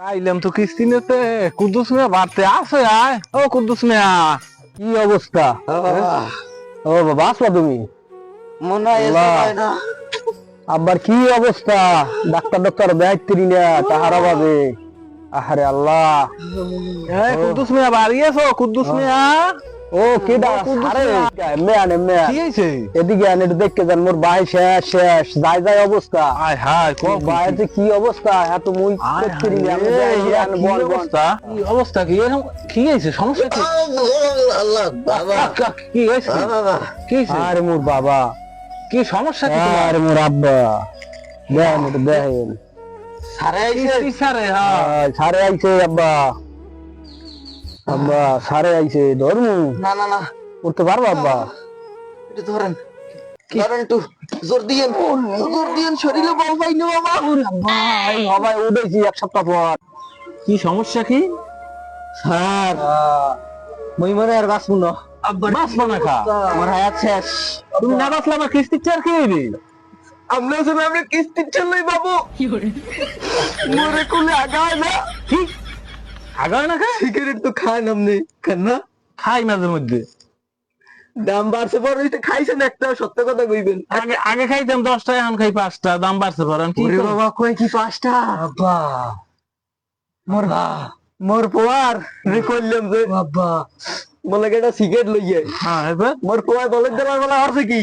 আইলাম তো কিস্তি নিতে কুদ্দুস মিয়া বাড়তে আসে আয়। ও কুদ্দুস মিয়া কি অবস্থা? ও বাবা আসবা তুমি? মনে হয় না। আবার কি অবস্থা? ডাক্তার ডাক্তার ব্যাগ না তাহারা ভাবে আহারে আল্লাহ। কুদ্দুস মিয়া বাড়ি আছো? কুদ্দুস মিয়া। ও কেডা আরে মেয়ান মেয়ান কি হয়েছে? এদিকে আন দেখতে যান মোর ভাই শেষ শেষ যাই যাই অবস্থা। আয় হায় কম ভাইয়ের যে কি অবস্থা? হ্যাঁ তো মুই করতেরি না আমি যাই আন বল অবস্থা? কি অবস্থা? কি এরকম কি হয়েছে? সমস্যা কি? আল্লাহ বাবা। কি বাবা কি হয়েছে? আরে মোর বাবা। কি সমস্যা কি তোমার? আরে মোর আব্বা। দেখেন দেখেন সারে আইছে ছাড়ে হ্যাঁ। সারে আইছে আব্বা। আব্বা সারে আইছে ধরমু। না না না। করতে পারব আব্বা? একটু ধরেন। ধরেন একটু। জোর দিয়েন জোর দিয়েন শরীরে বল পাই না বাবা। ভাই। সবাই উঠেছি এক সপ্তাহ পর। কি সমস্যা কি? স্যার মই মনে আর বাঁচবো না। বাঁচবো না খা। আমার হায়াত শেষ। তুমি না বাঁচলে আমার কিস্তি চার কে হইবে? আমরা শুনে আমরা কিস্তির চলই বাবু। মরে কোলে আগায় না। কি? আগায় না খা? সিগারেট তো খায় নামনে খান না? খাই মাঝে মধ্যে। দাম বাড়ছে পর হইতে খাইছেন একটা সত্য কথা কইবেন আগে আগে খাইতাম দশটা এখন খাই পাঁচটা দাম বাড়ছে পড়ান কি বাবা কই কি পাঁচটা? বাবা মোর মোর পোয়ার রে কইলাম যে। বাবা বলে একটা সিগারেট লইয়ে হ্যাঁ এবার মোর পোয়ার বলে দেবার বলা হচ্ছে কি?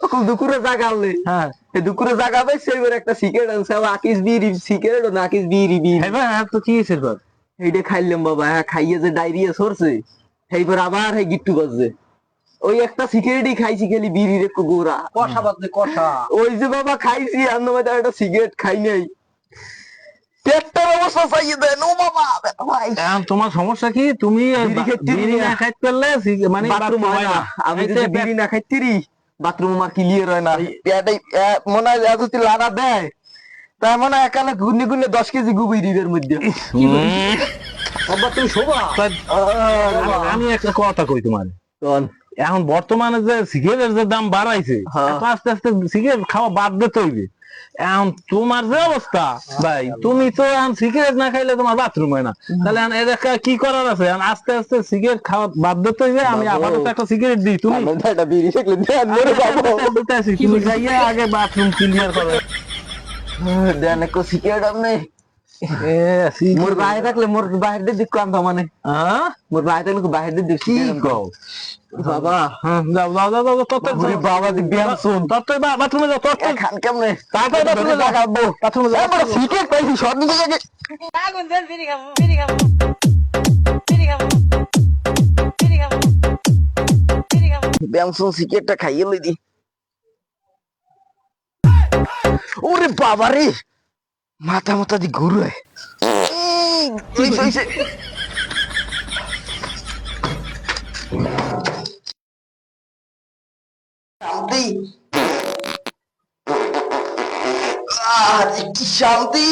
তখন দুপুরে জাগালে হ্যাঁ এই দুপুরে জাগাবে সেই করে একটা সিগারেট আনছে আকিস বিড়ি সিগারেট না আকিস বিড়ি বিড়ি হ্যাঁ তো কি হয়েছে এইটা খাইলাম বাবা হ্যাঁ খাইয়ে যে ডায়রিয়া সরছে এইবার আবার হ্যাঁ গিট্টু করছে ওই একটা সিগারেটই খাইছি খালি বিড়ির একটু গোড়া। কষা বাদলে কষা। ওই যে বাবা খাইছি আর একটা সিগারেট খাই নাই। পেটটার অবস্থা চাইয়ে দেন ও বাবা ভাই তোমার সমস্যা কি? তুমি বিড়ি না। খাইতে পারলে মানে বাথরুম হয় না। আমি যদি বিড়ি না খাইতেরি বাথরুম আমার ক্লিয়ার হয় না। মনে হয় যদি লাগা দেয় তাই মনে হয় একালে গুনে গুনে দশ কেজি গুবি রিবের মধ্যে। তুমি শোভা আমি- একটা কথা কই তোমার। এখন বর্তমানে যে সিগারেটের যে দাম বাড়াইছে হ্যাঁ। আস্তে আস্তে সিগারেট খাওয়া বাদ দিতে হইবে। এখন তোমার যে অবস্থা ভাই তুমি তো এখন সিগারেট না খাইলে তোমার বাথরুম হয় না। তাহলে এখন একটা কি করার আছে? আস্তে আস্তে সিগারেট খাওয়া বাদ দিতে হইবে আমি। আপাতত একটা সিগারেট দিই। তুমি একটা বিড়ি তুমি যাইয়া আগে বাথরুম ক্লিয়ার করো। দেন একটু সিগারেট আপনি মোর বাইরে থাকলে মোর বাইরে দিক কাম মানে হ্যাঁ? মোর বাইরে থাকলে বাইরে দিক বাবা হ্যাঁ, যাও যাও যাও যাও তত্ত্ব বাবা দি ব্যায়াম শুন। তত্ত্ব বা- বাথরুমে যাও তত্ত্ব খান কেমনে? তারপরে বাথরুমে যাও বাথরুমে যাও আমরা সিগারেট পাইছি সব দিকে আগে আগুন দেন বিড়ি খাব বিড়ি খাব। বিড়ি খাব বিড়ি খাব বিড়ি খাব। ব্যায়াম শুন সিগারেটটা খাইয়ে লই দি। ওরে বাবা রে মাথা মাথা দি ঘুরু শান্তি। আহ, কি শান্তি।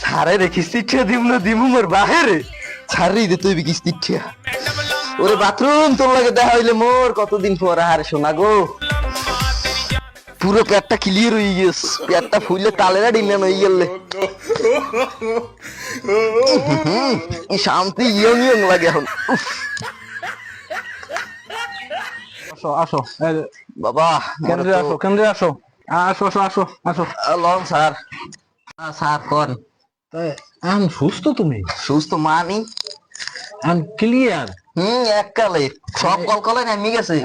সারে রে কিস্তিচ্ছা দিম না দিমু মোর বাহিরে ছাড়ি দে তুই কিস্তিচ্ছা ওরে বাথরুম তোর লাগে দেখা হইলে মোর কতদিন পর? আর শোনা গো। পুরো পেটটা ক্লিয়ার হয়ে গেছ পেটটা ফুললে তালেরা ডিলান হয়ে গেলে। শান্তি ইয়ং ইয়ং লাগে এখন। আসো আসো। বাবা কেন্দ্রে আসো কেন্দ্রে আসো। আসো আসো আসো আসো। Long sir. স্যার কর এখন সুস্থ তুমি? সুস্থ মানি। এখন ক্লিয়ার হুম এককালে। সব কলকলে নামি গেছে।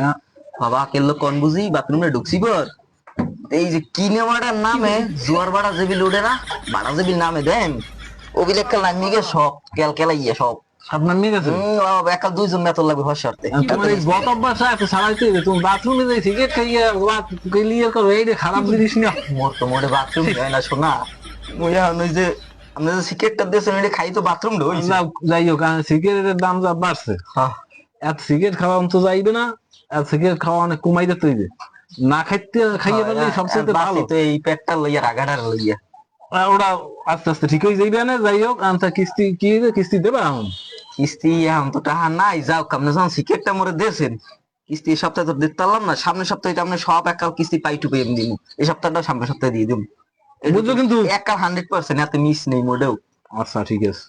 বাবা কেল্লো কোন বুঝি? বাথরুমে ঢুকছি বর এই যে কিনে বাড়ার নামে? জোয়ার বাড়া যেবি লোডে না? বাড়া যেবি নামে দেন। ওগুলো একাল নামি গে সব কেল কেলা ইয়ে সব। সব নামিয়ে গেছে? হুম একাল দুইজন মেতর লাগবে এখন তোমার এই অভ্যাস আছে সারাইতে। তুমি বাথরুমে যাই সিগারেট খাইয়ে ক্লিয়ার করো এই খারাপ জিনিস না। মোর তো মোরে বাথরুম যায় না শোনা। ওই যে আপনি যে সিগারেটটা দিয়েছেন এটা খাই তো বাথরুম ঢুকছে যাও, যাই হোক সিগারেটের দাম যা বাড়ছে হ্যাঁ। এত সিগারেট খাওয়া তো যাইবে না এত সিগারেট খাওয়া অনেক কমাই দিতে হইবে। না খাইতে খাইয়ে পারলে সবচেয়ে ভালো। তো এই পেটটা লইয়া লইয়া। ওরা আস্তে আস্তে ঠিক হয়ে যাইবে না যাই হোক কিস্তি কি? কিস্তি দেবা এখন? কিস্তি এখন তো টাহা নাই যাও আপনি যখন সিগারেটটা মোরে দিয়েছেন কিস্তি সপ্তাহে তো দিতে পারলাম না সামনের সপ্তাহে সব একাল কিস্তি পাই টু পেয়ে দিব এই সপ্তাহটা সামনের সপ্তাহে দিয়ে দিব। বুঝছ কিন্তু একাল হান্ড্রেড পার্সেন্ট এত মিস নেই মোটেও। আচ্ছা ঠিক আছে।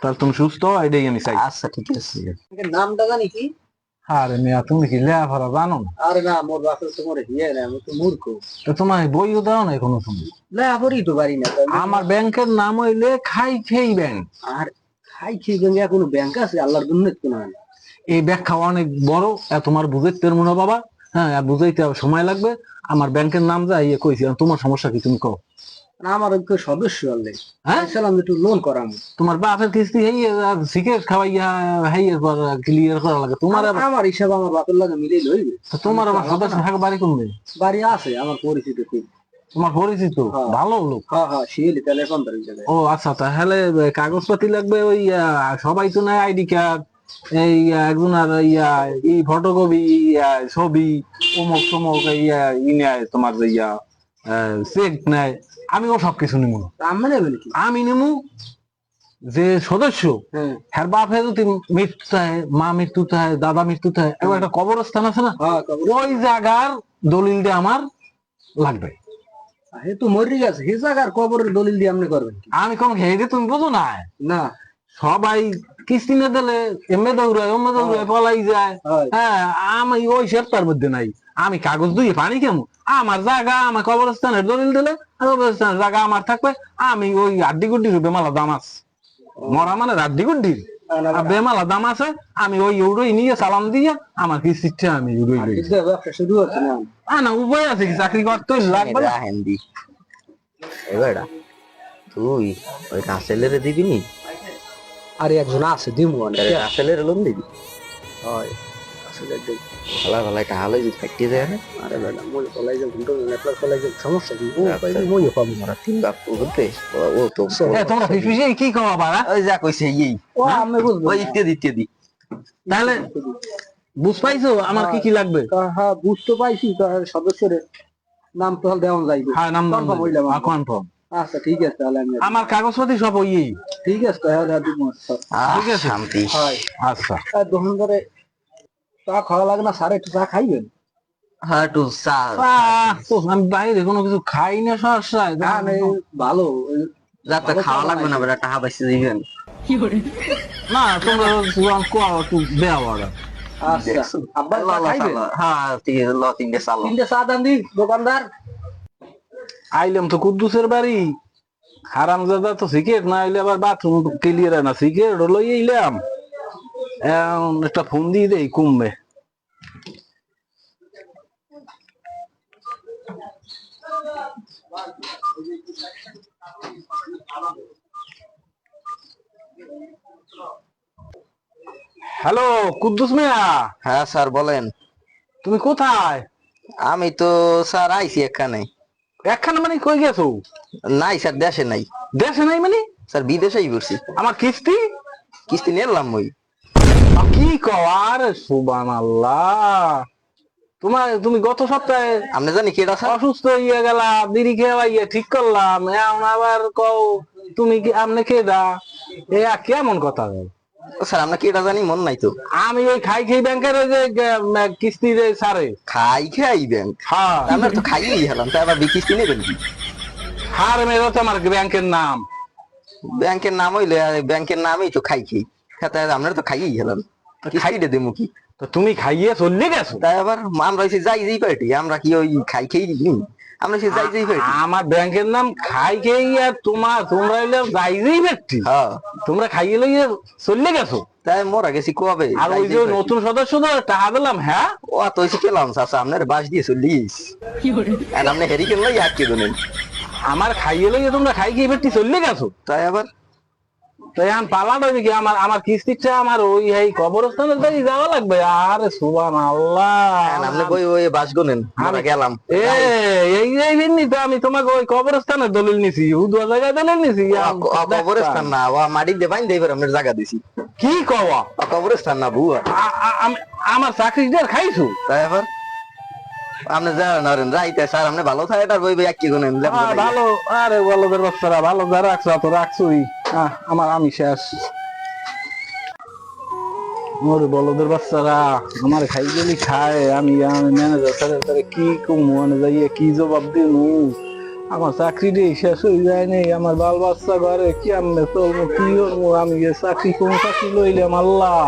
তাহলে তুমি সুস্থ এটাই আমি চাই। আচ্ছা ঠিক আছে। নামটা জানি কি? আরে মিয়া তুমি কি লেখাপড়া জানো না? আরে না মোর বাপের তো মোরে হিয়ে না আমি তো মূর্খ। তো তোমার বইও দাও না কোনো তুমি লেখাপড়ি তো পারি না আমার ব্যাংকের নাম হইলে খাই খেই ব্যাংক। আর খাই খেয়ে গেঙ্গে কোনো ব্যাংক আছে আল্লাহর দুর্নীত কোনো না এই ব্যাখ্যা অনেক বড় এ তোমার বুঝাইতে পারব না বাবা। হ্যাঁ আর বুঝাইতে সময় লাগবে। আমার ব্যাংকের নাম যা ইয়ে কইছি তোমার সমস্যা কি তুমি কও? না আমার ওই সদস্য হলে হ্যাঁ? যে একটু লোন করাম। তোমার বাপের কিস্তি আর সিগারেট খাওয়াইয়া হেইয়ে পর ক্লিয়ার করা লাগে। তোমার আমার হিসাব আমার বাপের লাগে মিলেই লইবে। তোমার আবার সদস্য থাকা বাড়ি কমবে বাড়ি আছে আমার পরিচিত খুব তোমার পরিচিত? হ্যাঁ। ভালো লোক। হ্যাঁ হ্যাঁ শিয়েলি তাহলে এখন তারিখ ও আচ্ছা তাহলে কাগজপাতি লাগবে ওই সবাই তো নেয় আইডি কার্ড। এই একজন আর ইয়া এই ফটোকপি ছবি অমুক তমুক ইয়া ই নেয় তোমার যে ইয়া চেক নেয়। আমি ও সব কিছু নিমু। আমি নেবেন কি আমি নিমু যে সদস্য হ্যাঁ। বাপে যদি মৃত্যু হয় মা মৃত্যু হয় দাদা মৃত্যু হয় এবার একটা কবরস্থান আছে না? হ্যাঁ ওই জায়গার দলিল দিয়ে আমার লাগবে। হে তো মরি গেছে। হে জায়গার কবরের দলিল দিয়ে আপনি করবেন আমি কোন হেঁটে তুমি বুঝো না। না। সবাই কিস্তি না দিলে এমে দৌড়ায় এমে দৌড়ায় পলাই যায়। হ্যাঁ। আমি ওই সপ্তাহের মধ্যে নাই। আমি কাগজ দুই পানি কেমন আমার জায়গা আমার কবরস্থানের দলিল দিলে কবরস্থানের জায়গা আমার থাকবে। আমি ওই আড্ডি গুড্ডি বেমালা দাম আছে। মরা মানে আড্ডি গুড্ডির। আর বেমালা দাম আছে আমি ওই ইউরোই নিয়ে সালাম দিয়ে আমার কিস্তিটা আমি ইউরোই লই শুরু হচ্ছে না। না উপায় আছে কি? চাকরি করতে লাগবে। হেন্দি এবারটা তুই ওই রাসেলের দিবি নি? আরে একজন আছে দিমু রাসেলের লোন দিবি হয়। আসলে ভালো ভালো টাকা লই যদি ফাইটে যায় না? আরে বেটা মই কলাই যে ঘুন্টো নেটওয়ার্ক কলাই যে সমস্যা কি? ও পাইলে মই পাবো না। তিন বাপ করতে ও তো এ, তোমরা ফিসফিসে কি কমা পারা ওই যা কইছে এই। ও আমি বুঝব। ওই ইত্যাদি ইত্যাদি। তাহলে বুঝ পাইছো? আমার কি কি লাগবে? হ্যাঁ বুঝতে পাইছি তার সদস্যের নাম তো দেওয়া যাইবে। হ্যাঁ নাম Confirm হইলাম। কনফার্ম। আচ্ছা ঠিক আছে তাহলে আমি আমার কাগজপাতি সব ওই ঠিক আছে তাহলে আর দিমু ঠিক আছে? শান্তি। হয়। আচ্ছা। আর দোকান করে চা খাওয়া লাগে না? স্যার একটু চা খাইবেন? হ্যাঁ একটু চা। তো আমি বাইরে কোনো কিছু খাই না না, ভালো। রাতে খাওয়া লাগবে না বেটা টাকা পাইছে দিবেন। না তোমরা তোমার কোয়া একটু বড় আচ্ছা। হ্যাঁ দোকানদার। আইলাম তো কুদ্দুসের বাড়ি। হারাম দাদা তো সিগারেট না হইলে আবার বাথরুম ক্লিয়ার না। সিগারেট লই আইলাম। একটা ফোন দিয়ে দেই কমবে। হ্যালো কুদ্দুস মিয়া? হ্যাঁ স্যার বলেন। তুমি কোথায়? আমি তো স্যার আইছি এখানে। একখানে মানে কই গেছো? নাই স্যার দেশে নাই। দেশে নাই মানে? স্যার বিদেশেই করছি আমার কিস্তি? কিস্তি নিলাম ওই কি কও? আরে সুবান আল্লাহ তোমার তুমি গত সপ্তাহে আপনি জানি স্যার? অসুস্থ হইয়া গেলা বিড়ি খেয়ে ঠিক করলাম। এখন আবার কও তুমি কি আমনে কে দা। এ কেমন কথা? স্যার আমরা কেডা জানি মন নাই তো। আমি ওই খাই খাই ব্যাংকের ওই যে কিস্তি সারে খাই খাই ব্যাংক হ্যাঁ। আমরা তো খাইয়েই হেলাম তাই আবার কিস্তি নেবেন কি? হার মেরো তো আমার ব্যাংকের নাম। ব্যাংকের নাম হইলে ব্যাংকের নামই তো খাই খাই হ্যাঁ তাই আমরা তো খাইয়েই হেলাম কিস্তিটা দেবো কি? তো তুমি খাইয়ে চললে গেছো। তাই আবার আমরা হচ্ছে যাই যাই পার্টি আমরা কি ওই খাই খেয়ে দিই? আমরা সে যাই যাই পার্টি। আমার ব্যাংকের নাম খাই খেয়ে আর তোমার তোমরা হইলে যাইজেই ব্যক্তি। হ্যাঁ। তোমরা খাইয়ে লইয়ে চললে গেছো। তাই মোরা গেছি কবে? আর ওই যে নতুন সদস্য তো টাকা দিলাম হ্যাঁ? ও তো হয়েছে কেলাম চাচা আপনার বাস দিয়ে চল্লিশ আর আপনি হেরি কেন লাই আটকে দেন আমার খাইয়ে লইয়ে তোমরা খাই খেয়ে ব্যক্তি চললে গেছো? তাই আবার? তো এখন পালাটা কি? আমার আমার কিস্তিটা আমার ওই এই কবরস্থানের দিকে যাওয়া লাগবে। আরে সুবান আল্লাহ আপনি ওই ওই বাস গোনেন আমরা গেলাম। এ এই এই তো আমি তোমাকে ওই কবরস্থানের দলিল নিছি উদুয়া জায়গায় দলিল নিছি। কবরস্থান না মাটি দিয়ে বাইন জায়গা দিছি। কি কওয়া? কবরস্থান না আম- আমার চাকরিটার খাইছো? তাই আবার? আপনি জানেন আরেন রাইতে স্যার আপনি ভালো থাকে তার বই এক কি গোনেন ভালো। আরে বলদের বাচ্চারা ভালো যা রাখছো তো রাখছোই। আমার আমি শেষ। ওর বলদের বাচ্চারা আমার খাই গেলি খায় আমি ম্যানেজার স্যারের কি কমু মানে যাইয়ে কি জবাব দিমু? আমার চাকরি দিয়ে শেষ হয়ে যায় নাই। আমার বাল বাচ্চা ঘরে কি আমি চলবো কি করব? আমি চাকরি কোন চাকরি লইলাম আল্লাহ।